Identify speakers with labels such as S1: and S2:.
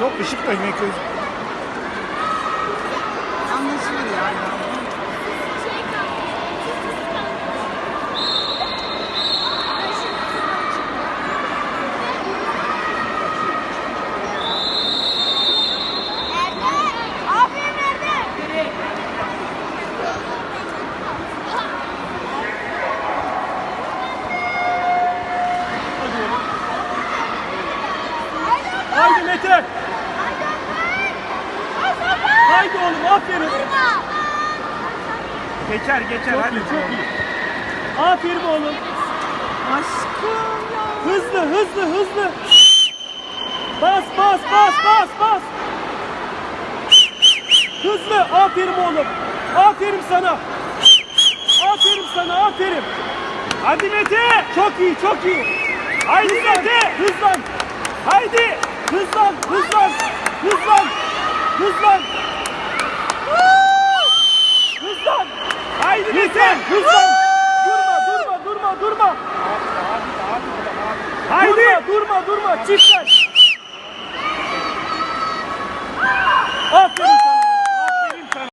S1: Beşiktaş Meköz.
S2: Anlaşılır yani.
S3: Haydi Mete. Haydi oğlum aferin.
S1: Geçer geçer
S3: Çok
S1: hadi.
S3: iyi çok iyi. Aferin oğlum.
S2: Aşkım ya.
S3: Hızlı hızlı hızlı. Bas bas bas bas bas. Hızlı aferin oğlum. Aferin sana. Aferin sana aferin. Hadi Mete. Çok iyi çok iyi. Haydi Mete. Hızlan. Haydi. Hızlan hızlan. Hızlan. Hızlan. Hızlan. Haydi Mete. Hızlan. Durma durma durma durma. Haydi. Durma durma durma. Çift